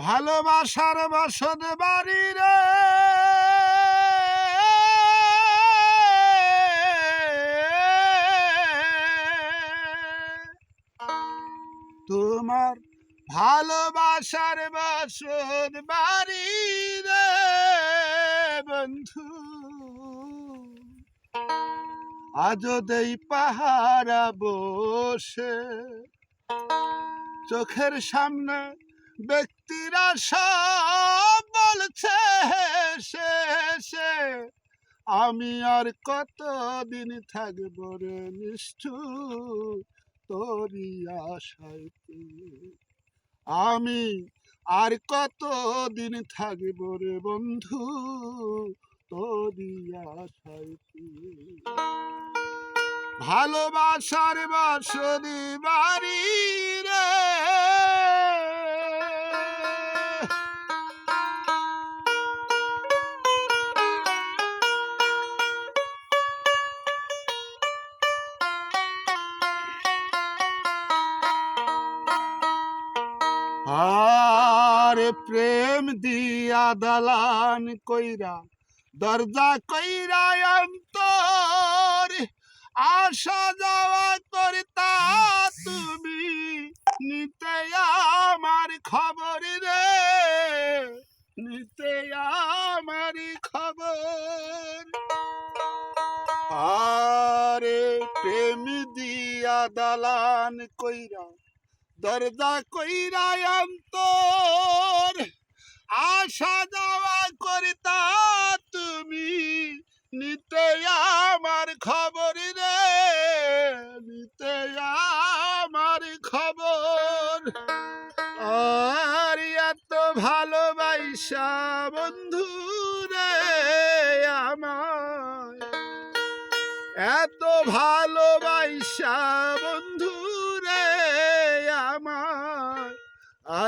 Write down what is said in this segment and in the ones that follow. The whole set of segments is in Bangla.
ভালোবাসার বাসন বাড়ি রে। তোমার ভালোবাসার বাসন বাড়ি রে বন্ধু। আজ দেই পাহারা বসে, চোখের সামনে ব্যক্তিরা সব বলছে সে আমি আর কত কতদিন থাকব রে নিষ্ঠু তোরি পেয়ে। আমি আর কত কতদিন থাকব রে বন্ধু তোরি পেয়ে। ভালোবাসার বাসরি বাড়ি আর প্রেম দিয়া দালান কইরা, দরজা কইরা অন্তর আসা যাওয়া করতা তুমি নিতে আমার খবর রে, নিতে আমার খবর। আরে প্রেম দিয়া দালান কইরা দরজা কইরা অন্তর। আসা যাওয়া করিতা তুমি, নিতে আমার খবর রে, নিতে আমার খবর। আর এত ভালোবাসা বন্ধু রে আমার এত ভালোবাসা বন্ধু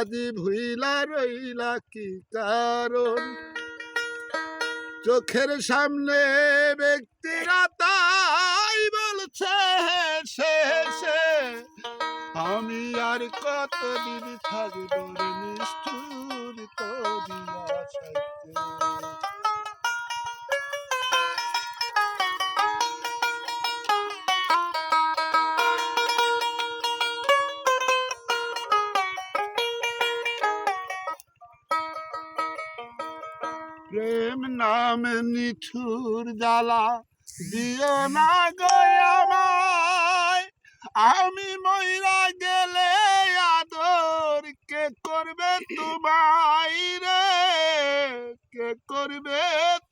আদি ভুইলা রইলা কি কারণ? চোখের সামনে ব্যক্তিরা তাই বলছে সে সে, আমি আর কতদিন থাকব রে নিষ্ঠুর কবি আশাইতে প্রেম নাম নিঠুর জ্বালা দিও না গো আমায়। আমি ময়রা গেলে আদর কে করবে তোমায় রে? কে করবে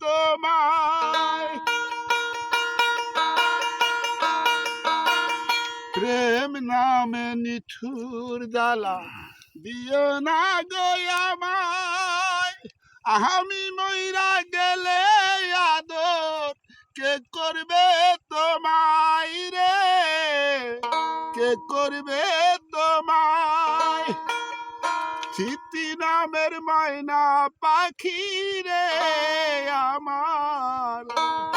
তোমায়? প্রেম নামে নিঠুর জ্বালা দিও না গো আমি মইরা গেলে আদর কে করবে তোমায় রে? কে করবে তোমায়? চিত্তি নামের ময়না পাখি রে আমার।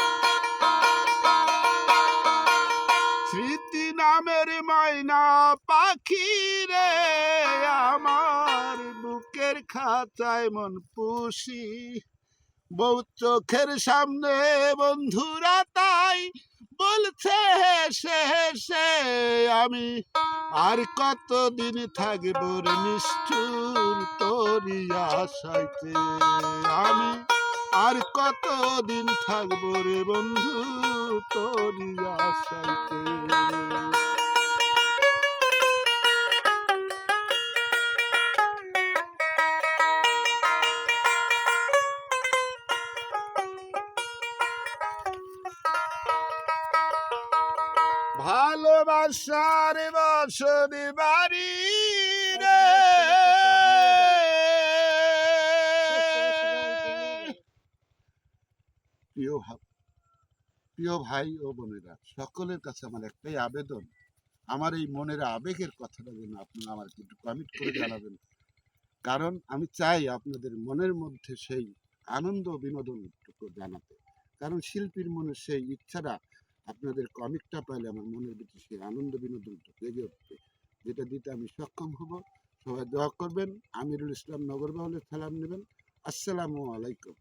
নামের মাইনা পাখি রে, আমার বুকের খাঁচায় মন পুষি। বউ চোখের সামনে, বন্ধুরা তাই বলছে, হেসে হেসে, আমি আর কতদিন থাকব রে নিষ্ঠুর তোরি আশাইতে? আমি আর কতদিন থাকব রে বন্ধু তোরি আশাইতে? ভালোবাসার বসতি বাড়ি রে। প্রিয় প্রিয় ভাই ও বোনেরা সকলের কাছে আমার একটাই আবেদন। আমার এই মনের আবেগের কথাটা যেন আপনারা আমার একটু কমিট করে জানাবেন। কারণ আমি চাই আপনাদের মনের মধ্যে সেই আনন্দ বিনোদনটুকু জানাতে। কারণ শিল্পীর মনে সেই ইচ্ছাটা আপনাদের কমিকটা পাইলে আমার মনের ভিতরে সেই আনন্দ বিনোদনটা জেগে উঠবে। যেটা দিতে আমি সক্ষম হব। সবাই দোয়া করবেন। আমিরুল ইসলাম নগর বাহুলের সালাম নেবেন। আসসালামু আলাইকুম।